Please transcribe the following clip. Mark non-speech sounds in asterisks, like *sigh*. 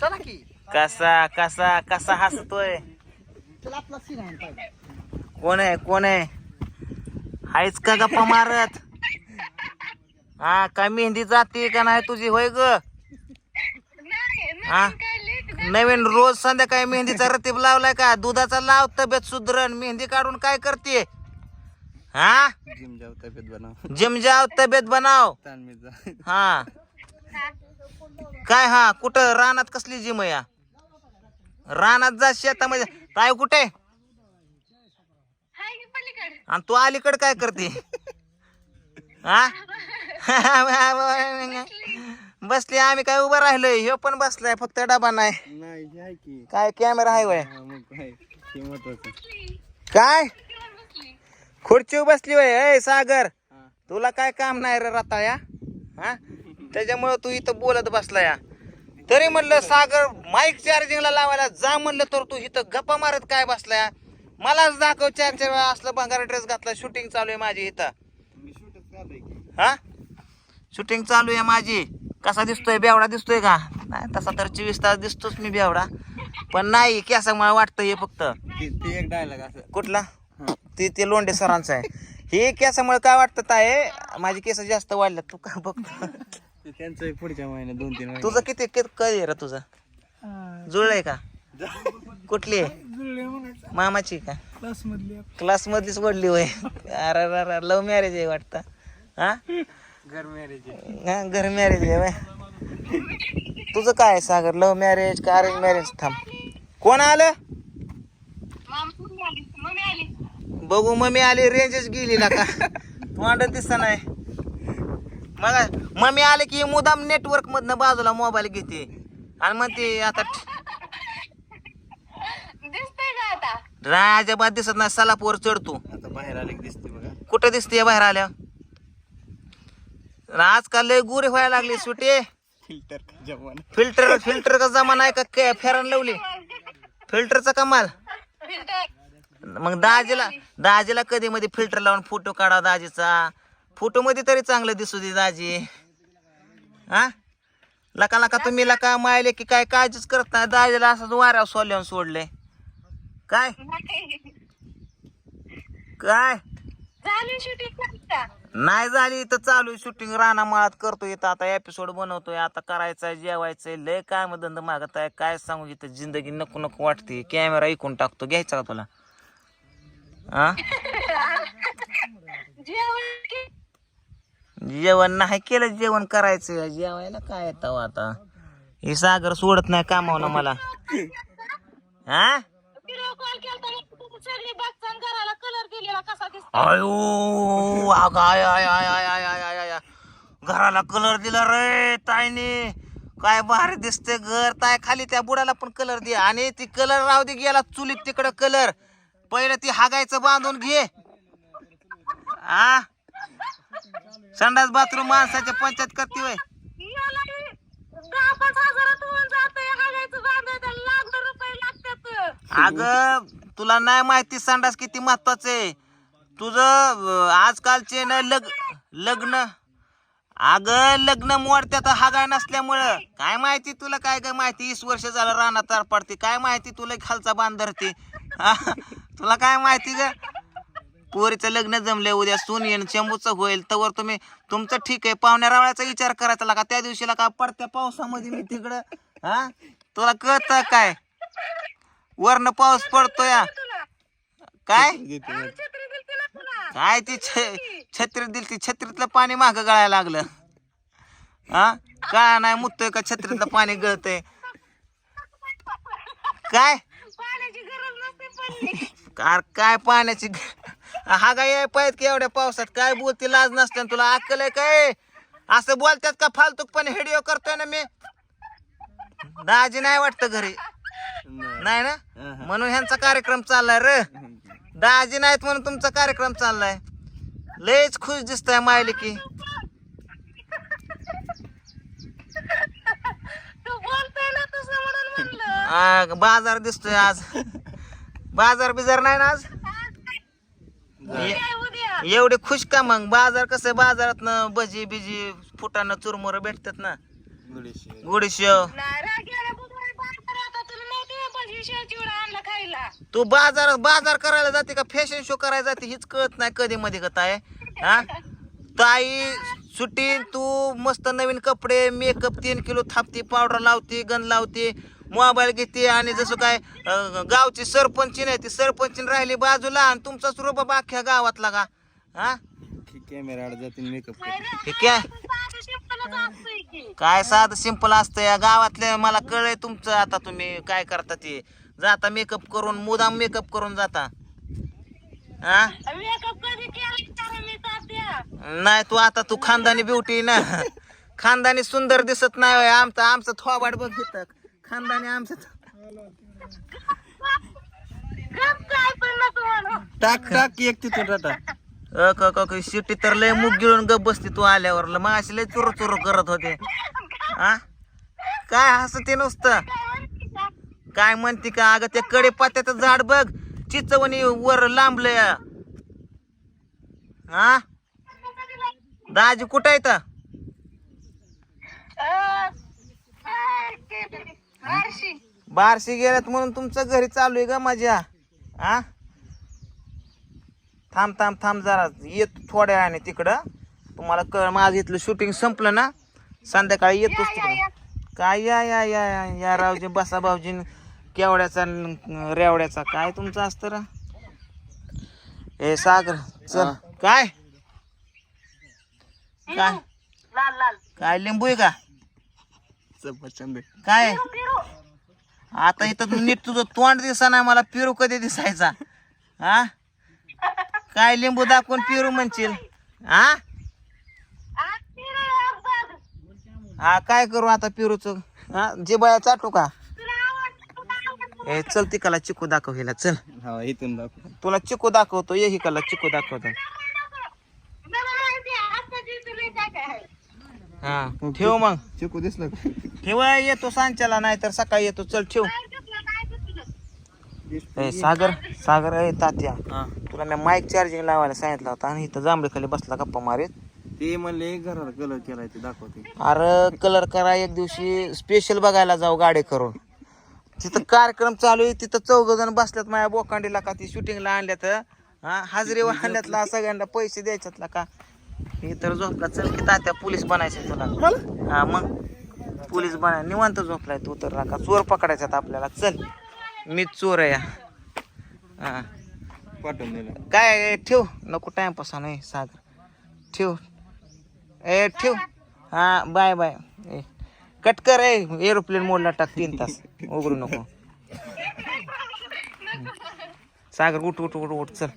चला की. कसा कसा कसा हसतोय? चला आपला सीन आहे पाहिजे. कोण आहे कोण आहे? हायच का गप्पा मारत? हा काय मेहंदी जाते का नाही तुझी? होय ग. हा? नवीन रोज संध्याकाळी मेहंदीचा रतीब लावलाय का? दुधाचा लाव तब्येत सुधरण. मेहंदी काढून काय करते? हा? जिम जाऊ तब्येत बनव. जिम जाव तब्येत बनाव. हा. काय हा कुठं? रानात कसली जिम या? रानात जा शेतामध्ये. काय कुठे? आणि तू अलीकडे काय करते? हा? बसली आम्ही काय उभं राहिलोय? ह्यो पण बसलाय फक्त डबा नाही. नाही हे आहे की. काय कॅमेरा आहे वय? हा, काय हे खुर्ची बसली. वय सागर. हा. तुला काय काम नाही रे रताळ्या? हा? त्याच्यामुळे तू इथं बोलत बसला या. तरी म्हणलं सागर माईक चार्जिंगला लावायला जा म्हणलं तर तू इथं गप्पा मारत काय बसलाय मलाच दाखव चार चार वेळा असलं भंगारा ड्रेस घातला शूटिंग चालू आहे माझी इथं. की. हा? शूटिंग चालू आहे माझी. कसा दिसतोय बेवडा दिसतोय का? नाही तसा तर चोवीस तास दिसतोच मी बेवडा. पण नाही केसामुळे वाटतं हे फक्त. ते एक डायलॉग असं. कुठला. ते ते लोंढे सरांचं आहे. हे केसामुळे काय वाटतं ताय माझी केस जास्त वाढल्यात तू काय बघतो त्यांचं एक पुढच्या महिन्यात दोन तीन महिने. तुझं किती किती कधी आहे रे तुझं? जुळलंय का? कुठली आहे? मामाची का? क्लास मधली क्लास मधलीच वडली होय. अरे अरे लव्ह मॅरेज आहे वाटतं. हा? घर मॅरेज हा, घर मॅरेज आहे व्हय. तुझं काय आहे सागर? लव्ह मॅरेज का अरेंज मॅरेज? थांब. कोण आलं? बघू मम्मी आली रेंजच गेली ना का? तोंड दिसत नाही. मग मम्मी आले की मुदाम नेटवर्क मधनं बाजूला मोबाईल घेते. आणि मग ते आता? अजिबात दिसत नाही. सलापवर चढतो आता बाहेर आले की दिसते बघा. कुठं दिसते बाहेर आल्या? आजकाल लय गुरे व्हायला लागली सुटे फिल्टर जमाना? फिल्टर फिल्टर का जमा नाही का? काय फेरान लावली. फिल्टरचा कमाल मग दाजीला दाजीला कधी मध्ये फिल्टर लावून फोटो काढा दाजीचा. फोटो मध्ये तरी चांगलं दिसू दे दाजी. हा? लका लका तुम्ही लका मायले की काय काळजीच करत नाही. दाजीला असं वाऱ्यावर सोल्यावर सोडले काय? काय? नाही झाली तर चालू शूटिंग राणा माळात करतोय इथं. आता एपिसोड बनवतोय. आता करायचंय जेवायचंय. लय काय मग धंदा मागत आहे. काय सांगू इथं जिंदगी नको नको वाटते. कॅमेरा ऐकून टाकतो. घ्यायचा का तुला? हा? *laughs* जेवण नाही केलं जेवण करायचं. जेवायला काय येतं आता? हे सागर सोडत नाही कामावलं मला. हा? अयो अगं आय आय आय आय आय आय आय आय घराला कलर दिला रे ताईने. काय भारी दिसते घर. ताय खाली त्या बुडाला पण कलर दे. आणि ती कलर राहू दे गेला चुलीत तिकडं कलर पहिलं ती हागायचं बांधून घे. आ? संडास बाथरूम माणसाच्या पंचायत करते वय अग तुला नाही माहिती संडास किती महत्वाचं आहे. तुझं आजकालचे ना लग लग्न अग लग्न मोडत्यात हागाय नसल्यामुळं. काय माहिती तुला काय काय माहिती? वीस वर्ष झालं रानात तार पडते काय माहिती तुला खालचा बांध धरते? हा? तुला काय माहिती ग? पोरीचं लग्न जमले उद्या सून येण चंबूचं होईल तवर तुम्ही तुमचं ठीक आहे. पाहुण्या रावळ्याचा विचार करायचा लागा. त्या दिवशीला का पडत्या पावसामध्ये मी तिकडं? हा? तुला कळत काय? वरनं पाऊस पडतोय. काय? देते वर. काय ती छ- छत्री दिली ती छत्रीतलं पाणी माग गळायला लागलं. हा? काय नाही मुततोय का छत्रीतलं पाणी गळतंय? काय? कार काय पाण्याची हा काय याय पाहिजे की एवढ्या पावसात? काय बोलते? लाज नसते तुला? अक्कल आहे काय? असं बोलतात का फालतूक पण व्हिडिओ करतोय ना मी? दाजी नाही वाटतं घरी. नाही. ना. म्हणून ह्यांचा कार्यक्रम चाललाय र. दाजी नाहीत म्हणून तुमचा कार्यक्रम चाललाय. लयच खुश दिसतंय मायले की आ, बाजार दिसतोय आज. बाजार बिजार नाही ना आज? एवढे खुश का मग? बाजार कसं बाजारात ना भजी बिजी फुटानं चुरमुर भेटतात ना. गुडीशेव. तू बाजार बाजार करायला जाते का? फॅशन शो करायला जाते? हीच कळत नाही कधी मध्ये कत आहे हा? ताई सुट्टी तू मस्त नवीन कपडे मेकअप तीन किलो थापती पावडर लावते गन लावते. मोबाईल घेते आणि जसं काय गावची सरपंच नाही ती सरपंच राहिली बाजूला आणि तुमचाच रुबाब अख्ख्या गावातला का हा? कॅमेरा जातील मेकअप करते. हे काय? काय साधं सिंपल असतं या गावातल्या मला कळलंय तुमचं आता तुम्ही काय करता ते. जाता मेकअप करून मुदाम मेकअप करून जाता. हा? नाही तू आता तू खानदानी ब्युटी ना. *laughs* खानदानी सुंदर दिसत नाही. आमचं आमचं थोबाड बघ इथं. खानदानी आमचं टाक टाक एक तिथून टाटा अक शिटी तर लय मुग गिळून गप बसती तू आल्यावर. मग अशी लय चुर चुर करत होते. हा काय हसते नुसतं? काय म्हणते का? अगं त्या कडे पात्याचं झाड बघ. चिचवणी वर लांबलंय हा दाजी कुठं आहे बारशी. गेल्यात म्हणून तुमचं घरी चालू आहे का माझ्या? हा थांब थांब थांब जरा. येत थोड्या वेळाने तिकडं. तुम्हाला कळ माझं इथलं शूटिंग संपलं ना? संध्याकाळी येतोच तिकडं. काय? या या या या या रावजी बसा भाऊजी केवड्याचा रेवड्याचा. काय तुमचं असतं रा ए सागर चल. काय? काय? काय लिंबू आहे का? सफरचंद काय? आता इथं नीट तुझं तोंड दिसा नाही मला पिरू कधी दिसायचा? हा? काय लिंबू दाखवून पिरू म्हणशील? हा? हा काय करू आता पिरूच? हा जिबाया चाटू का? ए चल तिकाला चिकू दाखव हिला चल. हा इथून दाखव. तुला चिकू दाखवतो ये हिकाला चिकू दाखवतो. हा ठेव मग. चिकू दिसलं का? ठेव येतो सांच्याला नाही तर सकाळी येतो. चल ठेव. ए सागर सागर ए तात्या. हा. तुला मी माईक चार्जिंग लावायला सांगितलं होता. आणि इथं जांभळी खाली बसला गप्पा मारीत. ते म्हणले घराला कलर केलाय ते दाखवते. अरे कलर करा एक दिवशी. स्पेशल बघायला जाऊ गाडी करून. तिथं कार्यक्रम चालू आहे. तिथं चौघ जण बसल्यात माझ्या बोकांडीला का ती शूटिंगला आणल्यात. हा हाजरी आणल्यातला सगळ्यांना पैसे द्यायच्यातला का? हे तर झोपला. चल की तात्या पोलीस बनायचे तुला. हा मग. पोलीस बना. निवांत झोपलाय तू तर का चोर पकडायच्यात आपल्याला. चल. मी चोर आहे हा. पाठवून दिलं. काय ठेव. नको टाइमपास नाही सागर. ठेव. ए ठेव. हा बाय बाय. ए कट कर ए. एरोप्लेन मोडला टाक तीन तास. उघडू नको. सागर उठ उठ उठ उठ. चल.